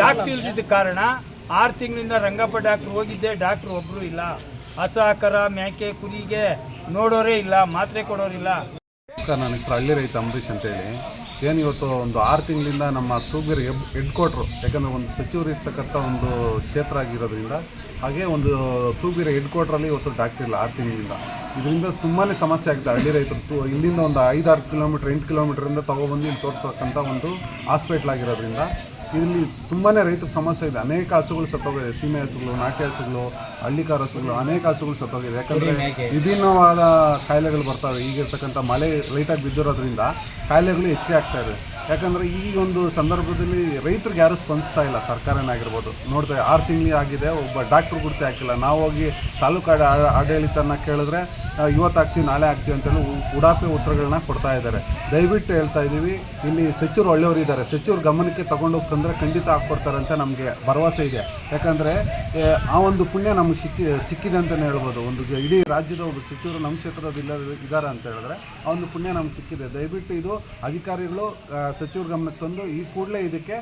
Doctor ಇಲ್ದಿದ್ದ ಕಾರಣ ಆರು ತಿಂಗಳಿಂದ ರಂಗಪ್ಪ ಡಾಕ್ಟ್ರ್ ಹೋಗಿದ್ದೆ, ಡಾಕ್ಟರ್ ಒಬ್ರು ಇಲ್ಲ. ಹಸ ಮೇಕೆ ಕುರಿಗೆ ನೋಡೋರೇ ಇಲ್ಲ, ಮಾತ್ರೆ ಕೊಡೋರಿಲ್ಲ. ಸರ್ ನನ್ನ ಹೆಸರು ಹಳ್ಳಿ ರೈತ ಅಂಬರೀಷ್ ಅಂತೇಳಿ. ಏನು ಇವತ್ತು ಒಂದು ಆರು ತಿಂಗಳಿಂದ ನಮ್ಮ ತೂಗೇರಿ ಹೆಡ್ ಹೆಡ್ ಯಾಕಂದರೆ ಒಂದು ಸಚಿವರು ಇರ್ತಕ್ಕಂಥ ಒಂದು ಕ್ಷೇತ್ರ ಆಗಿರೋದ್ರಿಂದ, ಹಾಗೆ ಒಂದು ತೂಗೇರಿ ಹೆಡ್ ಕ್ವಾರ್ಟ್ರಲ್ಲಿ ಇವತ್ತು ಡಾಕ್ಟರ್ ಇಲ್ಲ ಆರು ತಿಂಗಳಿಂದ. ಇದರಿಂದ ತುಂಬಾ ಸಮಸ್ಯೆ ಆಗಿದೆ ಹಳ್ಳಿ ರೈತರು. ಇಲ್ಲಿಂದ ಒಂದು ಐದಾರು ಕಿಲೋಮೀಟ್ರ್, ಎಂಟು ಕಿಲೋಮೀಟ್ರಿಂದ ತೊಗೊಬಂದು ಇಲ್ಲಿ ತೋರಿಸ್ತಕ್ಕಂಥ ಒಂದು ಹಾಸ್ಪಿಟ್ಲ್ ಆಗಿರೋದ್ರಿಂದ ಇಲ್ಲಿ ತುಂಬಾ ರೈತರ ಸಮಸ್ಯೆ ಇದೆ. ಅನೇಕ ಹಸುಗಳು ಸತ್ತೋಗಿದೆ. ಸೀಮೆ ಹಸುಗಳು ನಾಟಿ ಹಸುಗಳು ಹಳ್ಳಿಕಾರ ಹಸುಗಳು ಅನೇಕ ಹಸುಗಳು ಸತ್ತೋಗಿದೆ. ಯಾಕಂದರೆ ವಿಭಿನ್ನವಾದ ಕಾಯಿಲೆಗಳು ಬರ್ತವೆ. ಈಗಿರ್ತಕ್ಕಂಥ ಮಳೆ ಲೈಟಾಗಿ ಬಿದ್ದಿರೋದ್ರಿಂದ ಕಾಯಿಲೆಗಳು ಹೆಚ್ಚಿಗೆ ಆಗ್ತಾ ಇದೆ. ಯಾಕಂದರೆ ಈ ಒಂದು ಸಂದರ್ಭದಲ್ಲಿ ರೈತರಿಗೆ ಯಾರೂ ಸ್ಪಂದಿಸ್ತಾ ಇಲ್ಲ. ಸರ್ಕಾರನೇ ಆಗಿರ್ಬೋದು. ನೋಡ್ತೇವೆ ಆರು ತಿಂಗಳಿಗೆ ಆಗಿದೆ. ಒಬ್ಬ ಡಾಕ್ಟ್ರು ಗುರ್ತಿ ಹಾಕಿಲ್ಲ. ನಾವು ಹೋಗಿ ತಾಲೂಕು ಆಡ ಆಡಳಿತನ ಕೇಳಿದ್ರೆ ಇವತ್ತು ಹಾಕ್ತೀವಿ ನಾಳೆ ಹಾಕ್ತೀವಿ ಅಂತೇಳಿ ಉ- ಉಡಾಫೆ ಉತ್ತರಗಳನ್ನ ಕೊಡ್ತಾ ಇದ್ದಾರೆ. ದಯವಿಟ್ಟು ಹೇಳ್ತಾ ಇದ್ದೀವಿ ಇಲ್ಲಿ ಸಚಿವರು ಒಳ್ಳೆಯವರು ಇದ್ದಾರೆ. ಸಚಿವರು ಗಮನಕ್ಕೆ ತಗೊಂಡೋಗಿ ತಂದರೆ ಖಂಡಿತ ಹಾಕ್ಕೊಡ್ತಾರೆ ಅಂತ ನಮಗೆ ಭರವಸೆ ಇದೆ. ಯಾಕಂದರೆ ಆ ಒಂದು ಪುಣ್ಯ ನಮಗೆ ಸಿಕ್ಕಿ ಸಿಕ್ಕಿದೆ ಅಂತಲೇ ಹೇಳ್ಬೋದು. ಒಂದು ಇಡೀ ರಾಜ್ಯದ ಒಬ್ಬ ಸಚಿವರು ನಮ್ಮ ಕ್ಷೇತ್ರದ ಇಲ್ಲ ಇದ್ದಾರೆ ಅಂತ ಹೇಳಿದ್ರೆ ಆ ಒಂದು ಪುಣ್ಯ ನಮ್ಗೆ ಸಿಕ್ಕಿದೆ. ದಯವಿಟ್ಟು ಇದು ಅಧಿಕಾರಿಗಳು ಸಚಿವರು ಗಮನಕ್ಕೆ ತಂದು ಈ ಕೂಡಲೇ ಇದಕ್ಕೆ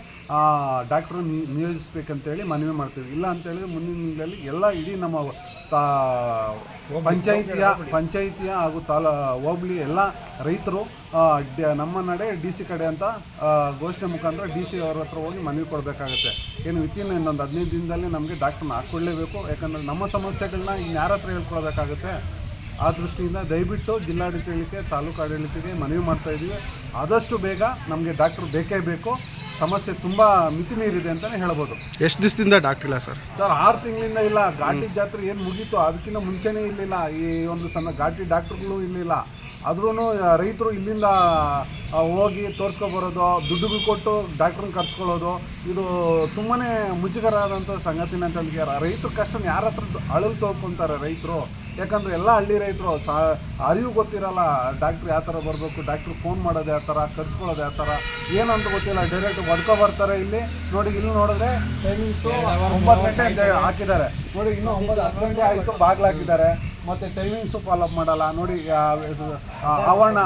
ಡಾಕ್ಟ್ರ್ ನಿಯೋಜಿಸ್ಬೇಕಂತೇಳಿ ಮನವಿ ಮಾಡ್ತೀವಿ. ಇಲ್ಲ ಅಂತೇಳಿ ಮುಂದಿನ ದಿನಗಳಲ್ಲಿ ಎಲ್ಲ ಇಡೀ ನಮ್ಮ ಪಂಚಾಯಿತಿಯ ಪಂಚಾಯಿತಿಯ ಹಾಗೂ ತಾಲ, ಹೋಬಳಿ ಎಲ್ಲ ರೈತರು ನಮ್ಮ ನಡೆ ಡಿ ಸಿ ಕಡೆ ಅಂತ ಘೋಷಣೆ ಮುಖಾಂತರ ಡಿ ಸಿ ಅವ್ರ ಹತ್ರ ಹೋಗಿ ಮನವಿ ಕೊಡಬೇಕಾಗತ್ತೆ. ಏನು ವಿತಿನ್ ಇನ್ನೊಂದು ಹದಿನೈದು ದಿನದಲ್ಲಿ ನಮಗೆ ಡಾಕ್ಟ್ರನ್ನ ಹಾಕ್ಕೊಳ್ಳೇಬೇಕು ಯಾಕಂದರೆ ನಮ್ಮ ಸಮಸ್ಯೆಗಳನ್ನ ಇನ್ಯಾರ ಹತ್ರ ಹೇಳ್ಕೊಳ್ಬೇಕಾಗತ್ತೆ ಆ ದೃಷ್ಟಿಯಿಂದ ದಯವಿಟ್ಟು ಜಿಲ್ಲಾಡಳಿತಕ್ಕೆ, ತಾಲೂಕು ಆಡಳಿತಕ್ಕೆ ಮನವಿ ಮಾಡ್ತಾಯಿದ್ದೀವಿ ಆದಷ್ಟು ಬೇಗ ನಮಗೆ ಡಾಕ್ಟ್ರು ಬೇಕೇ ಬೇಕು. ಸಮಸ್ಯೆ ತುಂಬ ಮಿತಿ ಮೀರಿದೆ ಅಂತಲೇ ಹೇಳ್ಬೋದು. ಎಷ್ಟು ದಿವಸದಿಂದ ಡಾಕ್ಟರ್ ಇಲ್ಲ ಸರ್? ಸರ್ ಆರು ತಿಂಗಳಿಂದ ಇಲ್ಲ. ಘಾಟಿ ಜಾತ್ರೆ ಏನು ಮುಗೀತು? ಅದಕ್ಕಿಂತ ಮುಂಚೆನೇ ಇರಲಿಲ್ಲ. ಈ ಒಂದು ಸಣ್ಣ ಘಾಟಿ ಡಾಕ್ಟ್ರುಗಳು ಇರಲಿಲ್ಲ. ಆದ್ರೂ ರೈತರು ಇಲ್ಲಿಂದ ಹೋಗಿ ತೋರಿಸ್ಕೊಬರೋದು ದುಡ್ಡುಗಳು ಕೊಟ್ಟು ಡಾಕ್ಟ್ರನ್ನ ಕರ್ಸ್ಕೊಳ್ಳೋದು ಇದು ತುಂಬಾ ಮುಜುಗರ ಆದಂಥ ಸಂಗತಿನ ಅಂತ ಹೇಳಿ ರೈತರ ಕಷ್ಟನ ಯಾರ ಹತ್ರ ಅಳಲು ತೋರ್ಕೊತಾರೆ ರೈತರು. ಯಾಕಂದ್ರೆ ಎಲ್ಲ ಹಳ್ಳಿ ರೈತರು ಅರಿವು ಗೊತ್ತಿರಲ್ಲ ಡಾಕ್ಟ್ರ್ ಯಾವ ಥರ ಬರಬೇಕು ಡಾಕ್ಟ್ರ್ ಫೋನ್ ಮಾಡೋದು ಯಾವ ಥರ ಕರ್ಸ್ಕೊಳ್ಳೋದು ಯಾವ ಥರ ಏನಂತ ಗೊತ್ತಿಲ್ಲ ಡೈರೆಕ್ಟ್ ಹೊಡ್ಕೊ ಬರ್ತಾರೆ ಇಲ್ಲಿ. ನೋಡಿ, ಇಲ್ಲಿ ನೋಡಿದ್ರೆ ಟೈಮಿಂಗ್ಸು ಒಂಬತ್ತು ಗಂಟೆ ಹಾಕಿದ್ದಾರೆ. ನೋಡಿ, ಇನ್ನೂ ಒಂಬತ್ತು ಹತ್ತು ಗಂಟೆ ಆಯಿತು, ಬಾಗಿಲು ಹಾಕಿದ್ದಾರೆ. ಮತ್ತು ಟೈಮಿಂಗ್ಸು ಫಾಲೋಅಪ್ ಮಾಡಲ್ಲ. ನೋಡಿ ಆವರಣ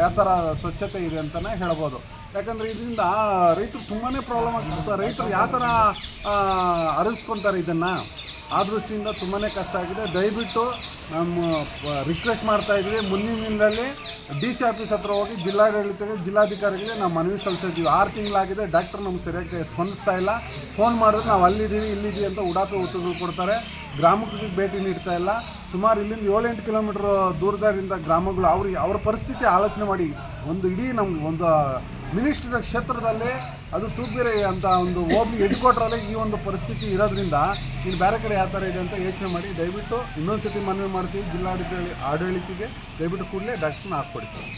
ಯಾವ ಥರ ಸ್ವಚ್ಛತೆ ಇದೆ ಅಂತಲೇ ಹೇಳ್ಬೋದು. ಯಾಕಂದರೆ ಇದರಿಂದ ರೈತರು ತುಂಬಾ ಪ್ರಾಬ್ಲಮ್ ಆಗ್ತಿರ್ತಾರೆ ರೈತರು ಯಾವ ಥರ ಅರಿಸ್ಕೊತಾರೆ ಇದನ್ನು? ಆ ದೃಷ್ಟಿಯಿಂದ ತುಂಬಾ ಕಷ್ಟ ಆಗಿದೆ. ದಯವಿಟ್ಟು ನಮ್ಮ ರಿಕ್ವೆಸ್ಟ್ ಮಾಡ್ತಾ ಇದ್ದೀವಿ ಮುಂದಿನ ಡಿ ಸಿ ಆಫೀಸ್ ಹತ್ರ ಹೋಗಿ ಜಿಲ್ಲಾಡಳಿತಕ್ಕೆ, ಜಿಲ್ಲಾಧಿಕಾರಿಗಳಿಗೆ ನಾವು ಮನವಿ ಸಲ್ಲಿಸಿದ್ದೀವಿ ಆರು ತಿಂಗಳಾಗಿದೆ. ಡಾಕ್ಟರ್ ನಮ್ಗೆ ಸರಿಯಾಗಿ ಸ್ಪಂದಿಸ್ತಾ ಇಲ್ಲ. ಫೋನ್ ಮಾಡಿದ್ರೆ ನಾವು ಅಲ್ಲಿದ್ದೀವಿ, ಇಲ್ಲಿದ್ದೀವಿ ಅಂತ ಉಡಾಪಿ ಉತ್ತರಗಳು ಕೊಡ್ತಾರೆ. ಗ್ರಾಮಕ್ಕೆ ಭೇಟಿ ನೀಡ್ತಾ ಇಲ್ಲ. ಸುಮಾರು ಇಲ್ಲಿಂದ ಏಳೆಂಟು ಕಿಲೋಮೀಟ್ರ್ ದೂರದಿಂದ ಗ್ರಾಮಗಳು ಅವ್ರಿಗೆ, ಅವ್ರ ಪರಿಸ್ಥಿತಿ ಆಲೋಚನೆ ಮಾಡಿ. ಒಂದು ಇಡೀ ನಮ್ಗೆ ಒಂದು ಮಿನಿಸ್ಟ್ರಿ ಕ್ಷೇತ್ರದಲ್ಲೇ ಅದು ತೂಗ್ಬೇರೆ ಅಂತ ಒಂದು ಹೋಗ್ಲಿ ಹೆಡ್ಕ್ವಾರ್ಟರಲ್ಲಿ ಈ ಒಂದು ಪರಿಸ್ಥಿತಿ ಇರೋದ್ರಿಂದ ಇಲ್ಲಿ ಬೇರೆ ಕಡೆ ಯಾವ ಥರ ಇದೆ ಅಂತ ಯೋಚನೆ ಮಾಡಿ. ದಯವಿಟ್ಟು ಇನ್ನೊಂದು ಸತಿ ಮನವಿ ಮಾಡ್ತೀವಿ ಜಿಲ್ಲಾಡಳಿತ ಆಡಳಿತಿಗೆ. ದಯವಿಟ್ಟು ಕೂಡಲೇ ಡಾಕ್ಟ್ರನ್ನ ಹಾಕ್ಕೊಡ್ತೀವಿ